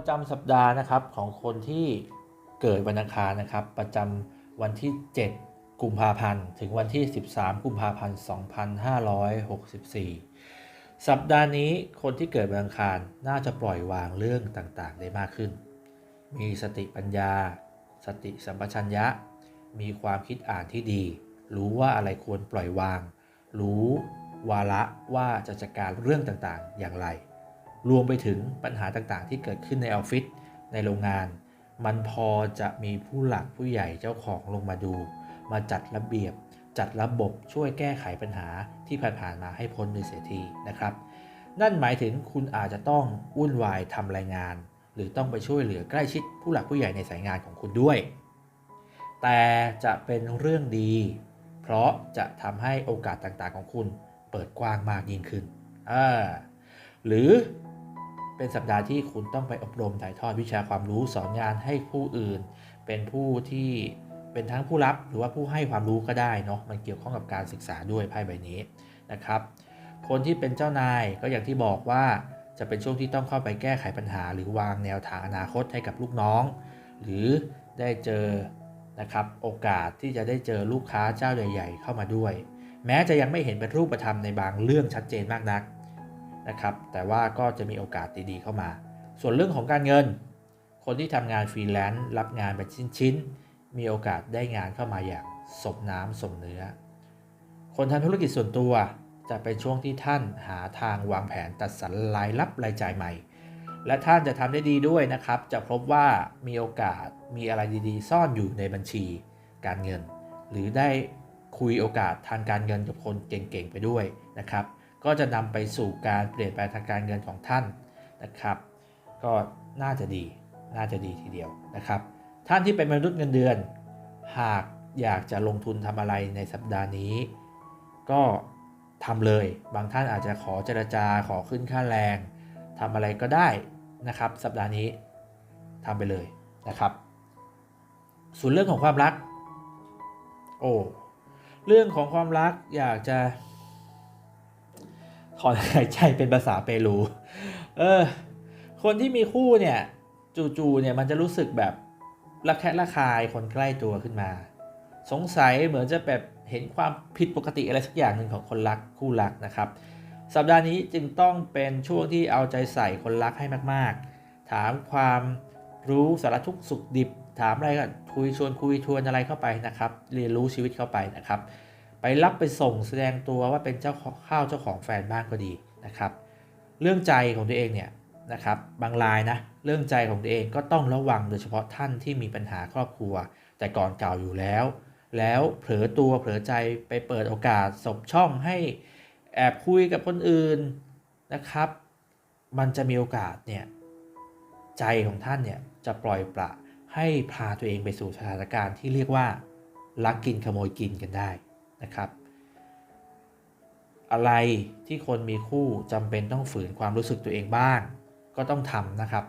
ประจำสัปดาห์นะครับของคนที่เกิดวันอังคารนะครับ ประจำวันที่ 7 กุมภาพันธ์ ถึงวันที่ 13 กุมภาพันธ์ 2564 สัปดาห์นี้คนที่เกิดวันอังคารน่าจะปล่อยวางเรื่องต่างๆ ได้มากขึ้น มีสติปัญญา สติสัมปชัญญะ มีความคิดอ่านที่ดี รู้ว่าอะไรควรปล่อยวาง รู้วาระว่าจะจัดการเรื่องต่างๆ อย่างไร รวมไปถึงปัญหาต่างๆ ที่เกิดขึ้นในออฟฟิศในโรงงาน มันพอจะมีผู้หลักผู้ใหญ่เจ้าของลงมาดู มาจัดระเบียบ จัดระบบช่วยแก้ไขปัญหาที่ผ่านๆมาให้พ้นไปเสียทีนะครับ นั่นหมายถึงคุณอาจจะต้องวุ่นวายทำรายงาน หรือต้องไปช่วยเหลือใกล้ชิดผู้หลักผู้ใหญ่ในสายงานของคุณด้วย แต่จะเป็นเรื่องดี เพราะจะทำให้โอกาสต่างๆของคุณเปิดกว้างมากยิ่งขึ้นอ่าหรือ เป็นสัปดาห์ที่คุณต้องไปอบรมถ่ายทอดวิชาความรู้สอนงานให้ผู้อื่น เป็นผู้ที่เป็นทั้งผู้รับหรือว่าผู้ให้ความรู้ก็ได้เนาะมันเกี่ยวข้องกับการศึกษาด้วยไพ่ใบนี้นะครับ คนที่เป็นเจ้านายก็อย่างที่บอกว่าจะเป็นช่วงที่ต้องเข้าไปแก้ไขปัญหา หรือวางแนวทางอนาคตให้กับลูกน้อง หรือได้เจอนะครับโอกาสที่จะได้เจอลูกค้าเจ้าใหญ่ ๆ เข้ามาด้วย แม้จะยังไม่เห็นเป็นรูปธรรมในบางเรื่องชัดเจนมากนัก นะครับ แต่ว่าก็จะมีโอกาสดีๆเข้ามา ส่วนเรื่องของการเงิน คนที่ทำงานฟรีแลนซ์รับงานเป็นชิ้นๆ มีโอกาสได้งานเข้ามาอย่างสมน้ำสมเนื้อ คนทำธุรกิจส่วนตัวจะเป็นช่วงที่ท่านหาทางวางแผนตัดสรรรายรับรายจ่ายใหม่ และท่านจะทำได้ดีด้วยนะครับ จะพบว่ามีโอกาสมีอะไรดีๆ ซ่อนอยู่ในบัญชี การเงิน หรือได้คุยโอกาสทางการเงินกับคนเก่งๆไปด้วยนะครับ ก็จะนำไปสู่การเปลี่ยนแปลงทางการเงินของท่านนะครับ ก็น่าจะดีน่าจะดีทีเดียวนะครับ ท่านที่เป็นมนุษย์เงินเดือน หากอยากจะลงทุนทำอะไรในสัปดาห์นี้ ก็ทำเลย บางท่านอาจจะขอเจรจาขอขึ้นค่าแรงทำอะไรก็ได้นะครับ สัปดาห์นี้ทำไปเลยนะครับ ส่วนเรื่องของความรัก โอ้เรื่องของความรักอยากจะ ถอนหายใจเป็นภาษาเปรู เออ คนที่มีคู่เนี่ย จู่ๆเนี่ยมันจะรู้สึกแบบระแคะระคายคนใกล้ตัวขึ้นมา สงสัยเหมือนจะแบบเห็นความผิดปกติอะไรสักอย่างหนึ่งของคนรักคู่รักนะครับ สัปดาห์นี้จึงต้องเป็นช่วงที่เอาใจใส่คนรักให้มากๆ ถามความรู้สารทุกสุขดิบ ถามอะไรก็คุยชวนคุยชวนอะไรเข้าไปนะครับ เรียนรู้ชีวิตเข้าไปนะครับ ไปรับไปส่งแสดงตัวว่าเป็นเจ้าข้าวเจ้าของแฟนบ้างก็ดีนะครับ เรื่องใจของตัวเองเนี่ยนะครับบางรายนะเรื่องใจของตัวเองก็ต้องระวังโดยเฉพาะท่านที่มีปัญหาครอบครัว แต่ก่อนเก่าอยู่แล้ว แล้วเผลอตัวเผลอใจไปเปิดโอกาสสบช่องให้แอบคุยกับคนอื่นนะครับ มันจะมีโอกาสเนี่ยใจของท่านเนี่ยจะปล่อยปละให้พาตัวเองไปสู่สถานการณ์ที่เรียกว่าลักกินขโมยกินกันได้ นะครับ อะไรที่คนมีคู่จำเป็นต้องฝืนความรู้สึกตัวเองบ้าง ก็ต้องทำนะครับ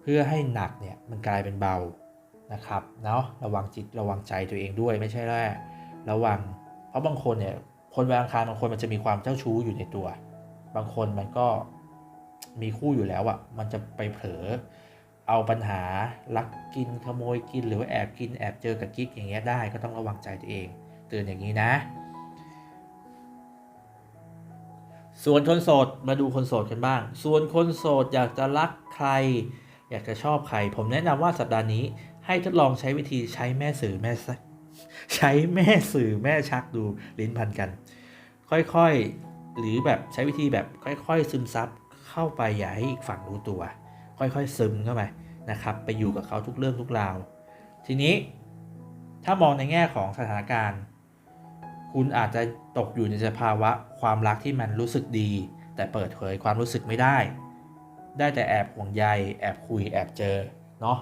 เพื่อให้หนักเนี่ยมันกลายเป็นเบานะครับเนาะระวังจิตระวังใจตัวเองด้วยไม่ใช่แค่ระวัง เพราะบางคนเนี่ยคนวันอังคารบางคนมันจะมีความเจ้าชู้อยู่ในตัว บางคนมันก็มีคู่อยู่แล้วอะ่ะมันจะไปเผลอเอาปัญหาลักกินขโมยกินหรือว่าแอบกินแอบเจอกับกิ๊กอย่างเงี้ยได้ก็ต้องระวังใจตัวเอง ตือนอย่างนี้นะ ส่วนคนโสดมาดูคนโสดกันบ้าง ส่วนคนโสดอยากจะรักใคร อยากจะชอบใคร ผมแนะนำว่าสัปดาห์นี้ให้ทดลองใช้วิธีใช้แม่สื่อแม่ใช้แม่สื่อแม่ชักดูลิ้นพันกัน ค่อยๆ หรือแบบใช้วิธีแบบค่อยๆ ซึมซับเข้าไปอย่าให้อีกฝั่งรู้ตัว ค่อยๆซึมเข้าไปนะครับไปอยู่กับเขาทุกเรื่องทุกราว ทีนี้ถ้ามองในแง่ของสถานการณ์ คุณอาจจะตกอยู่ในสภาวะความรักที่มันรู้สึกดี แต่เปิดเผยความรู้สึกไม่ได้ ได้แต่แอบห่วงใย แอบคุยแอบเจอเนาะ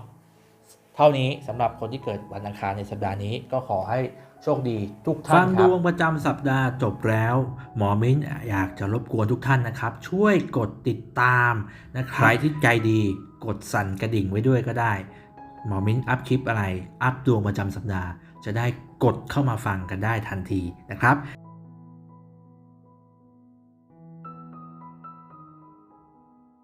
เท่านี้สำหรับคนที่เกิดวันอังคารในสัปดาห์นี้ก็ขอให้โชคดีทุกท่านฟังดวงประจำสัปดาห์จบแล้ว หมอมิ้นอยากจะรบกวนทุกท่านนะครับ ช่วยกดติดตามนะครับใครที่ใจดีกดสั่นกระดิ่งไว้ด้วยก็ได้ หมอมิ้นอัพคลิปอะไร อัพดวงประจำสัปดาห์ จะได้กดเข้ามาฟังกันได้ทันทีนะครับ